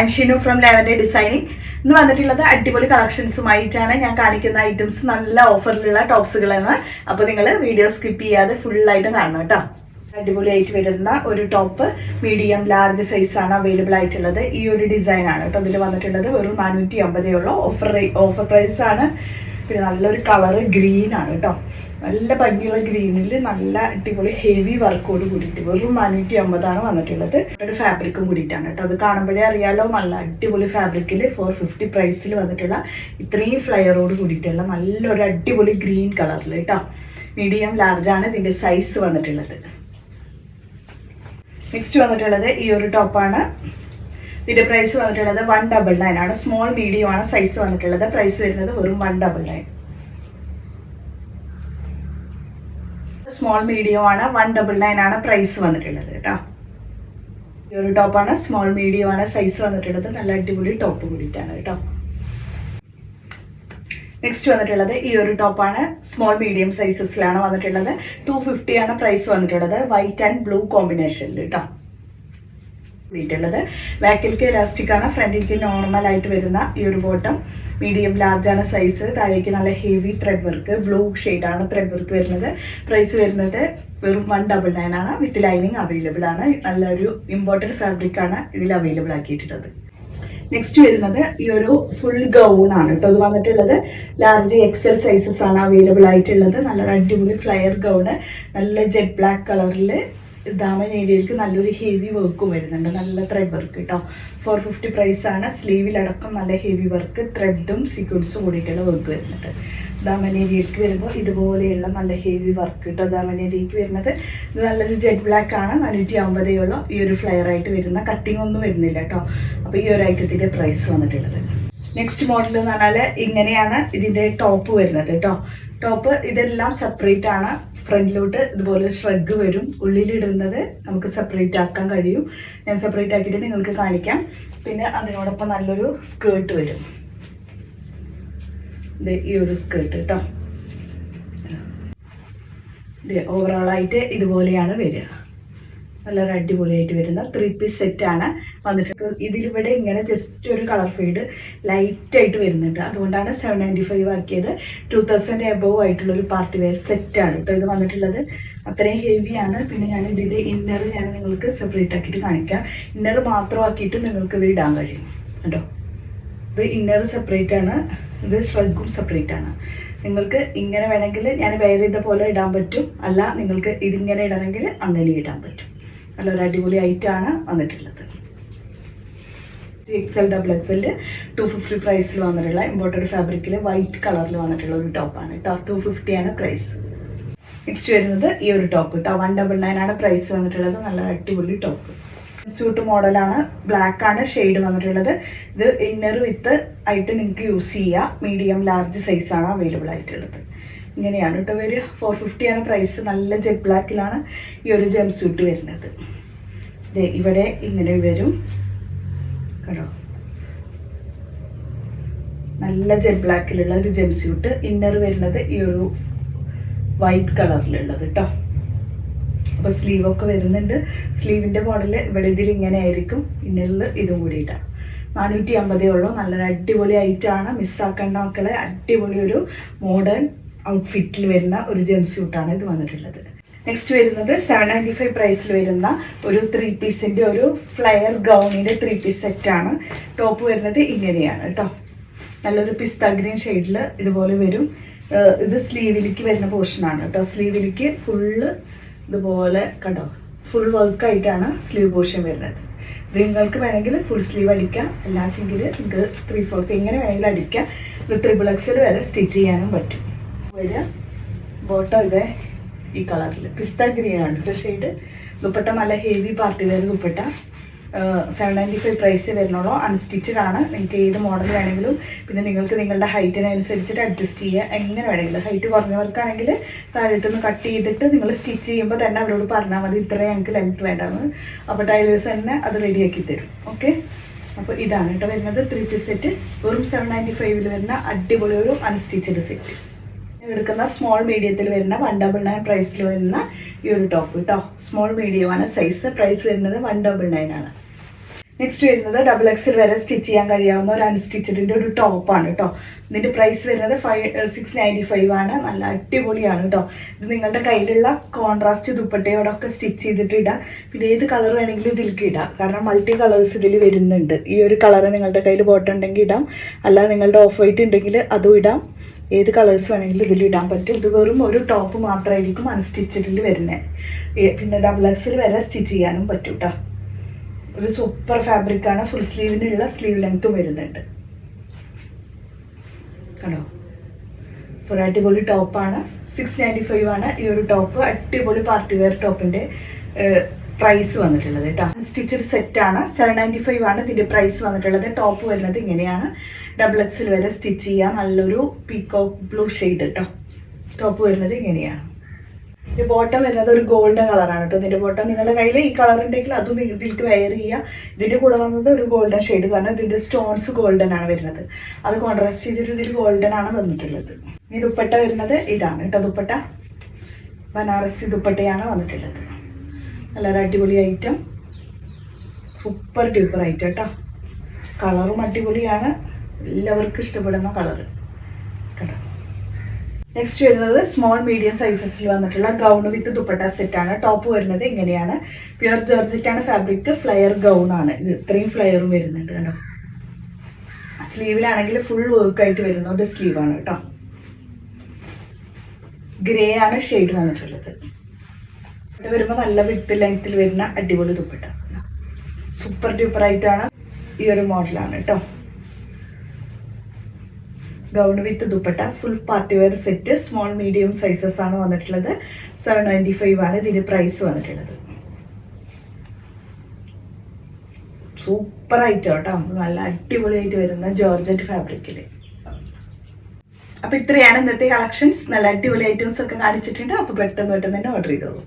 I Shinu from ലെവന്റെ designing ഇന്ന് വന്നിട്ടുള്ളത് അടിപൊളി കളക്ഷൻസുമായിട്ടാണ് ഞാൻ കാണിക്കുന്ന ഐറ്റംസ് നല്ല ഓഫറിലുള്ള ടോപ്സുകളാണ് അപ്പോൾ നിങ്ങൾ വീഡിയോ സ്കിപ്പ് ചെയ്യാതെ ഫുള്ളായിട്ടും കാണണം കേട്ടോ. അടിപൊളിയായിട്ട് വരുന്ന ഒരു ടോപ്പ് മീഡിയം ലാർജ് സൈസാണ് അവൈലബിൾ ആയിട്ടുള്ളത്. ഈ ഒരു ഡിസൈനാണ് കേട്ടോ ഇതിൽ വന്നിട്ടുള്ളത്. വെറും നാനൂറ്റി അമ്പതേ ഉള്ളൂ ഓഫർ ഓഫർ പ്രൈസാണ് പിന്നെ നല്ലൊരു കളറ് ഗ്രീൻ ആണ് കേട്ടോ നല്ല ഭംഗിയുള്ള ഗ്രീനിൽ നല്ല അടിപൊളി ഹെവി വർക്കോട് കൂടിയിട്ട് വെറും നാനൂറ്റി അമ്പതാണ് വന്നിട്ടുള്ളത്. ഒരു ഫാബ്രിക്കും കൂടിയിട്ടാണ് കേട്ടോ അത് കാണുമ്പോഴേ അറിയാലോ നല്ല അടിപൊളി ഫാബ്രിക്കിൽ ഫോർ ഫിഫ്റ്റി പ്രൈസിൽ വന്നിട്ടുള്ള ഇത്രയും ഫ്ലയറോട് കൂടിയിട്ടുള്ള നല്ലൊരു അടിപൊളി ഗ്രീൻ കളറിൽ കേട്ടോ മീഡിയം ലാർജാണ് ഇതിന്റെ സൈസ് വന്നിട്ടുള്ളത്. നെക്സ്റ്റ് വന്നിട്ടുള്ളത് ഈ ഒരു ടോപ്പാണ് ഇതിന്റെ പ്രൈസ് വന്നിട്ടുള്ളത് വൺ ഡബിൾ നയൻ ആണ് സ്മോൾ മീഡിയം ആണ് സൈസ് വന്നിട്ടുള്ളത്. പ്രൈസ് വരുന്നത് വെറും one double nine small medium ആണ് വൺ ഡബിൾ നയൻ ആണ് പ്രൈസ് വന്നിട്ടുള്ളത് കേട്ടോ. ഈ ഒരു ടോപ്പാണ് സ്മോൾ മീഡിയം ആണ് സൈസ് വന്നിട്ടുള്ളത്. നല്ല അടിപൊളി ടോപ്പ് കൂടിയിട്ടാണ് കേട്ടോ. നെക്സ്റ്റ് വന്നിട്ടുള്ളത് ഈ ഒരു ടോപ്പാണ് സ്മോൾ മീഡിയം സൈസസിലാണ് വന്നിട്ടുള്ളത്. ടു ഫിഫ്റ്റി ആണ് പ്രൈസ് വന്നിട്ടുള്ളത്. വൈറ്റ് ആൻഡ് ബ്ലൂ കോമ്പിനേഷനിൽ കേട്ടോ. കൂടിയിട്ടുള്ളത് ബാക്കിലേക്ക് ഇലാസ്റ്റിക് ആണ്. ഫ്രണ്ടിലേക്ക് നോർമൽ ആയിട്ട് വരുന്ന ഈ ഒരു ബോട്ടം. മീഡിയം ലാർജ് ആണ് സൈസ് താഴേക്ക് നല്ല ഹെവി ത്രെഡ് വർക്ക് ബ്ലൂ ആണ് ത്രെഡ് വർക്ക് വരുന്നത്. പ്രൈസ് വരുന്നത് വെറും വൺ ഡബിൾ നയൻ ആണ്. വിത്ത് ലൈനിങ് അവൈലബിൾ ആണ്. നല്ലൊരു ഇമ്പോർട്ടന്റ് ഫാബ്രിക് ആണ് ഇതിൽ അവൈലബിൾ ആക്കിയിട്ടുള്ളത്. നെക്സ്റ്റ് വരുന്നത് ഈ ഒരു ഫുൾ ഗൗൺ ആണ് കേട്ടോ. ഇത് വന്നിട്ടുള്ളത് ലാർജ് എക്സൽ സൈസസ് ആണ് അവൈലബിൾ ആയിട്ടുള്ളത്. നല്ലൊരു അടിപൊളി ഫ്ലയർ ഗൗണ് നല്ല ജെറ്റ് ബ്ലാക്ക് കളറിൽ ദാമൻ ഏരിയയിലേക്ക് നല്ലൊരു ഹെവി വർക്കും വരുന്നുണ്ട്. നല്ല ത്രെഡ് വർക്ക് കേട്ടോ ഫോർ ഫിഫ്റ്റി പ്രൈസ് ആണ്. സ്ലീവിലടക്കം നല്ല ഹെവി വർക്ക് ത്രെഡും സീക്വൻസും കൂടിയിട്ടുള്ള വർക്ക് വരുന്നുണ്ട്. ദാമൻ ഏരിയയിലേക്ക് വരുമ്പോൾ ഇതുപോലെയുള്ള നല്ല ഹെവി വർക്ക് കേട്ടോ ദാമൻ ഏരിയയ്ക്ക് വരുന്നത്. നല്ലൊരു ജെറ്റ് ബ്ലാക്ക് ആണ്. നാനൂറ്റി അമ്പതേ ഉള്ളൂ. ഈ ഒരു ഫ്ലെയർ ആയിട്ട് വരുന്ന കട്ടിംഗ് ഒന്നും വരുന്നില്ല കേട്ടോ അപ്പോൾ ഈ ഒരു ഐറ്റത്തിന്റെ പ്രൈസ് വന്നിട്ടുള്ളത്. നെക്സ്റ്റ് മോഡൽ എന്ന് പറഞ്ഞാൽ ഇങ്ങനെയാണ് ഇതിന്റെ ടോപ്പ് വരുന്നത് കേട്ടോ ടോപ്പ് ഇതെല്ലാം സെപ്പറേറ്റ് ആണ്. ഫ്രണ്ടിലോട്ട് ഇതുപോലെ ഷ്രഗ് വരും. ഉള്ളിലിടുന്നത് നമുക്ക് സെപ്പറേറ്റ് ആക്കാൻ കഴിയും. ഞാൻ സെപ്പറേറ്റ് ആക്കിയിട്ട് നിങ്ങൾക്ക് കാണിക്കാം. പിന്നെ അതിനോടൊപ്പം നല്ലൊരു സ്കേർട്ട് വരും. ഇത് ഈ ഒരു സ്കേർട്ട് കേട്ടോ ഇത് ഓവറോളായിട്ട് ഇതുപോലെയാണ് വരിക. നല്ലൊരു അടിപൊളിയായിട്ട് വരുന്ന ത്രീ പീസ് സെറ്റ് ആണ് വന്നിട്ട് ഇതിലിവിടെ ഇങ്ങനെ ജസ്റ്റ് ഒരു കളർ ഫെയ്ഡ് ലൈറ്റ് ആയിട്ട് വരുന്നുണ്ട്. അതുകൊണ്ടാണ് സെവൻ നയന്റി ഫൈവ് ആക്കിയത്. ടു തൗസൻഡ് എബോവ് ആയിട്ടുള്ള ഒരു പാർട്ടി വെയർ സെറ്റാണ് കേട്ടോ ഇത് വന്നിട്ടുള്ളത്. അത്രയും ഹെവിയാണ് പിന്നെ ഞാൻ ഇതിന്റെ ഇന്നർ ഞാൻ നിങ്ങൾക്ക് സെപ്പറേറ്റ് ആക്കിയിട്ട് കാണിക്കാം. ഇന്നർ മാത്രമാക്കിയിട്ട് നിങ്ങൾക്ക് ഇത് ഇടാൻ കഴിയും. കേട്ടോ ഇത് ഇന്നർ സെപ്പറേറ്റ് ആണ്. ഇത് ഷ്രഗും സെപ്പറേറ്റ് ആണ്. നിങ്ങൾക്ക് ഇങ്ങനെ വേണമെങ്കിൽ ഞാൻ വേറെ ചെയ്ത പോലെ ഇടാൻ പറ്റും. അല്ല നിങ്ങൾക്ക് ഇതിങ്ങനെ ഇടണമെങ്കിൽ അങ്ങനെ ഇടാൻ പറ്റും. നല്ലൊരു അടിപൊളി ഐറ്റാണ് വന്നിട്ടുള്ളത്. എക്സ് എൽ ഡബിൾ എക്സ് എല്ലിൽ ടു ഫിഫ്റ്റി പ്രൈസിൽ വന്നിട്ടുള്ള ഇമ്പോർട്ടഡ് ഫാബ്രിക്കിൽ വൈറ്റ് കളറിൽ വന്നിട്ടുള്ള ഒരു ടോപ്പാണ് കേട്ടോ ടു ഫിഫ്റ്റി ആണ് പ്രൈസ് നെക്സ്റ്റ് വരുന്നത് ഈ ഒരു ടോപ്പ് കേട്ടോ വൺ ഡബിൾ നയൻ ആണ് പ്രൈസ് വന്നിട്ടുള്ളത്. നല്ല അടിപൊളി ടോപ്പ് സ്യൂട്ട് മോഡലാണ് ബ്ലാക്ക് ആണ് ഷെയ്ഡ് വന്നിട്ടുള്ളത്. ഇത് ഇന്നർ വിത്ത് ആയിട്ട് നിങ്ങൾക്ക് യൂസ് ചെയ്യാം. മീഡിയം ലാർജ് സൈസ് ആണ് അവൈലബിൾ ആയിട്ടുള്ളത്. ഇങ്ങനെയാണ് കേട്ടോ വരിക ഫോർ ഫിഫ്റ്റിയാണ് പ്രൈസ് നല്ല ജെറ്റ് ബ്ലാക്കിലാണ് ഈ ഒരു ജെം സൂട്ട് വരുന്നത്. ദേ ഇവിടെ ഇങ്ങനെ വരും. കേട്ടോ നല്ല ജെറ്റ് ബ്ലാക്കിലുള്ള ഒരു ജെം സ്യൂട്ട് ഇന്നർ വരുന്നത് ഈ ഒരു വൈറ്റ് കളറിലുള്ളത് കേട്ടോ. അപ്പോൾ സ്ലീവൊക്കെ വരുന്നുണ്ട്. സ്ലീവിന്റെ മോഡൽ ഇവിടെ ഇതിൽ ഇങ്ങനെ ആയിരിക്കും. ഇന്നറിൽ ഇതും കൂടിയിട്ടാണ് നാനൂറ്റി അമ്പതേ ഉള്ളൂ. നല്ലൊരു അടിപൊളി ഐറ്റമാണ് മിസ്സാക്കേണ്ട മക്കളെ. അടിപൊളി ഒരു മോഡേൺ ഔട്ട്ഫിറ്റിൽ വരുന്ന ഒരു ജെം സ്യൂട്ടാണ് ഇത് വന്നിട്ടുള്ളത്. നെക്സ്റ്റ് വരുന്നത് സെവൻ നയന്റി ഫൈവ് പ്രൈസിൽ വരുന്ന ഒരു ത്രീ പീസിന്റെ ഒരു ഫ്ലയർ ഗൗണിന്റെ ത്രീ പീസ് സെറ്റാണ് ടോപ്പ് വരുന്നത് ഇങ്ങനെയാണ് കേട്ടോ നല്ലൊരു പിസ്ത ഗ്രീൻ ഷെയ്ഡിൽ ഇതുപോലെ വരും. ഇത് സ്ലീവിലേക്ക് വരുന്ന പോർഷനാണ് കേട്ടോ സ്ലീവിലേക്ക് ഫുള്ള് ഇതുപോലെ കണ്ടോ? ഫുൾ വർക്കായിട്ടാണ് സ്ലീവ് പോർഷൻ വരുന്നത്. ഇത് നിങ്ങൾക്ക് വേണമെങ്കിൽ ഫുൾ സ്ലീവ് അടിക്കാം. അല്ലാച്ചെങ്കിൽ നിങ്ങൾക്ക് ത്രീ ഫോർത്ത് എങ്ങനെ വേണമെങ്കിലും അടിക്കാം. ഇത് ത്രിബിൾ എക്സിൽ വരെ സ്റ്റിച്ച് ചെയ്യാനും പറ്റും. വരിക. ബോട്ടം ഇതേ ഈ കളറിൽ പിസ്ത ഗ്രീൻ ആണ്. കേട്ടോ ഷെയ്ഡ് ദുപ്പട്ട നല്ല heavy party wear dupatta. Seven ninety five price വരുന്നുള്ളൂ. അൺസ്റ്റിച്ചഡ് ആണ്. നിങ്ങൾക്ക് ഏത് മോഡൽ വേണമെങ്കിലും പിന്നെ നിങ്ങൾക്ക് നിങ്ങളുടെ ഹൈറ്റിനനുസരിച്ചിട്ട് അഡ്ജസ്റ്റ് ചെയ്യുക. എങ്ങനെ വേണമെങ്കിലും. ഹൈറ്റ് കുറഞ്ഞവർക്കാണെങ്കിൽ താഴത്തുനിന്ന് കട്ട് ചെയ്തിട്ട് നിങ്ങൾ സ്റ്റിച്ച് ചെയ്യുമ്പോൾ തന്നെ അവരോട് പറഞ്ഞാൽ മതി. ഇത്ര ഞങ്ങൾക്ക് ലെങ്ത് വേണ്ടെന്ന്. അപ്പോൾ ടൈലേഴ്സ് തന്നെ അത് റെഡിയാക്കി തരും. ഓക്കെ അപ്പോൾ ഇതാണ് കേട്ടോ വരുന്നത്. ത്രീ പീസ് സെറ്റ് വെറും സെവൻ നയന്റി ഫൈവിൽ വരുന്ന അടിപൊളി ഒരു അൺസ്റ്റിച്ചഡ് സെറ്റ് എടുക്കുന്ന സ്മോൾ മീഡിയത്തിൽ വരുന്ന വൺ ഡബിൾ നയൻ പ്രൈസിൽ വരുന്ന ഈ ഒരു ടോപ്പ് കേട്ടോ സ്മോൾ മീഡിയമാണ് സൈസ് പ്രൈസ് വരുന്നത് വൺ ഡബിൾ നയൻ ആണ്. നെക്സ്റ്റ് വരുന്നത് ഡബിൾ എക്സിൽ വരെ സ്റ്റിച്ച് ചെയ്യാൻ കഴിയാവുന്ന ഒരു അൺസ്റ്റിച്ചഡിന്റെ ഒരു ടോപ്പാണ് കേട്ടോ ഇതിന്റെ പ്രൈസ് വരുന്നത് ഫൈവ് സിക്സ് നയന്റി ഫൈവ് ആണ്. നല്ല അടിപൊളിയാണ് കേട്ടോ ഇത് നിങ്ങളുടെ കയ്യിലുള്ള കോൺട്രാസ്റ്റ് ദുപ്പട്ടയോടൊക്കെ സ്റ്റിച്ച് ചെയ്തിട്ട് ഇടാം. പിന്നെ ഏത് കളർ വേണമെങ്കിലും ഇതിലേക്ക് ഇടാം. കാരണം മൾട്ടി കളേഴ്സ് ഇതിൽ വരുന്നുണ്ട്. ഈ ഒരു കളർ നിങ്ങളുടെ കയ്യിൽ പോട്ടുണ്ടെങ്കിൽ ഇടാം. അല്ലാതെ നിങ്ങളുടെ ഓഫ് വൈറ്റ് ഉണ്ടെങ്കിൽ അതും ഇടാം. ഏത് കളേഴ്സ് വേണമെങ്കിലും ഇതിൽ ഇടാൻ പറ്റും. ഇത് വെറും ഒരു ടോപ്പ് മാത്രമായിരിക്കും അൺസ്റ്റിച്ചഡിൽ വരുന്നത് പിന്നെ ഡബിൾ എക്സിൽ വരെ സ്റ്റിച്ച് ചെയ്യാനും പറ്റും കേട്ടോ ഒരു സൂപ്പർ ഫാബ്രിക്കാണ് ഫുൾ സ്ലീവിനുള്ള സ്ലീവ് ലെങ്ത്തും വരുന്നുണ്ട്. കണ്ടോ? ഒരു അടിപൊളി ടോപ്പാണ് സിക്സ് നയന്റി ഫൈവ് ആണ് ഈ ഒരു ടോപ്പ് അടിപൊളി പാർട്ടി വെയർ ടോപ്പിന്റെ പ്രൈസ് വന്നിട്ടുള്ളത് കേട്ടോ സ്റ്റിച്ചഡ് സെറ്റാണ് സെവൻ നയന്റി ഫൈവ് ആണ് ഇതിന്റെ പ്രൈസ് വന്നിട്ടുള്ളത്. ടോപ്പ് വരുന്നത് ഇങ്ങനെയാണ്. ഡബിൾ എക്സിൽ വരെ സ്റ്റിച്ച് ചെയ്യാം. നല്ലൊരു പീക്കോക്ക് ബ്ലൂ ഷെയ്ഡ് കേട്ടോ ടോപ്പ് വരുന്നത് ഇങ്ങനെയാണ്. ഈ ബോട്ടം വരുന്നത് ഒരു ഗോൾഡൻ കളറാണ് കേട്ടോ ഇതിന്റെ ബോട്ടം നിങ്ങളുടെ കയ്യിൽ ഈ കളർ ഉണ്ടെങ്കിൽ അതും ഇതിലേക്ക് വെയർ ചെയ്യുക ഇതിന്റെ കൂടെ വന്നത് ഒരു ഗോൾഡൻ ഷെയ്ഡ് കാരണം ഇതിന്റെ സ്റ്റോൺസ് ഗോൾഡൻ ആണ് വരുന്നത്. അത് കോൺട്രാസ്റ്റ് ചെയ്തിട്ട് ഇതിൽ ഗോൾഡൻ ആണ് വന്നിട്ടുള്ളത്. ഈ ദുപ്പട്ട വരുന്നത് ഇതാണ് കേട്ടോ ദുപ്പട്ട. ബനാറസി ദുപ്പട്ടയാണ് വന്നിട്ടുള്ളത്. നല്ലൊരു അടിപൊളി ഐറ്റം സൂപ്പർ ഡ്യൂപ്പർ ഐറ്റം കേട്ടോ കളറും അടിപൊളിയാണ്. എല്ലാവർക്കും ഇഷ്ടപ്പെടുന്ന കളർ നെക്സ്റ്റ് വരുന്നത് സ്മോൾ മീഡിയം സൈസസിൽ വന്നിട്ടുള്ള ഗൗൺ വിത്ത് ദുപ്പട്ട സെറ്റാണ് ടോപ്പ് വരുന്നത് ഇങ്ങനെയാണ്. പ്യുർ ജോർജറ്റ് ആണ് ഫാബ്രിക് ഫ്ലയർ ഗൗൺ ആണ്. ഇത് ഇത്രയും ഫ്ലയറും വരുന്നുണ്ട് കേട്ടോ സ്ലീവിലാണെങ്കിൽ ഫുൾ വർക്ക് ആയിട്ട് വരുന്ന ഒരു സ്ലീവാണ് കേട്ടോ. ഗ്രേ ആണ് ഷെയ്ഡ് വന്നിട്ടുള്ളത്. ഇവിടെ വരുമ്പോൾ നല്ല വിത്ത് ലെങ്ത്തിൽ വരുന്ന അടിപൊളി ദുപ്പട്ട. സൂപ്പർ ഡ്യൂപ്പർ ആയിട്ടാണ് ഈ ഒരു മോഡലാണ് കേട്ടോ. Gown with dupatta full party wear set small medium sizes ആണ് വന്നിട്ടുള്ളത്. സെവൻ നയന്റി ഫൈവ് ആണ് ഇതിന്റെ പ്രൈസ് വന്നിട്ടുള്ളത്. സൂപ്പർ ആയിട്ട് കേട്ടോ നല്ല അടിപൊളിയായിട്ട് വരുന്ന ജോർജറ്റ് ഫാബ്രിക്കിൽ അപ്പൊ ഇത്രയാണ് ഇന്നത്തെ കളക്ഷൻസ് നല്ല അടിപൊളി ഐറ്റംസ് ഒക്കെ കാണിച്ചിട്ടുണ്ട്. അപ്പൊ പെട്ടെന്ന് പെട്ടെന്ന് തന്നെ ഓർഡർ ചെയ്തോളൂ.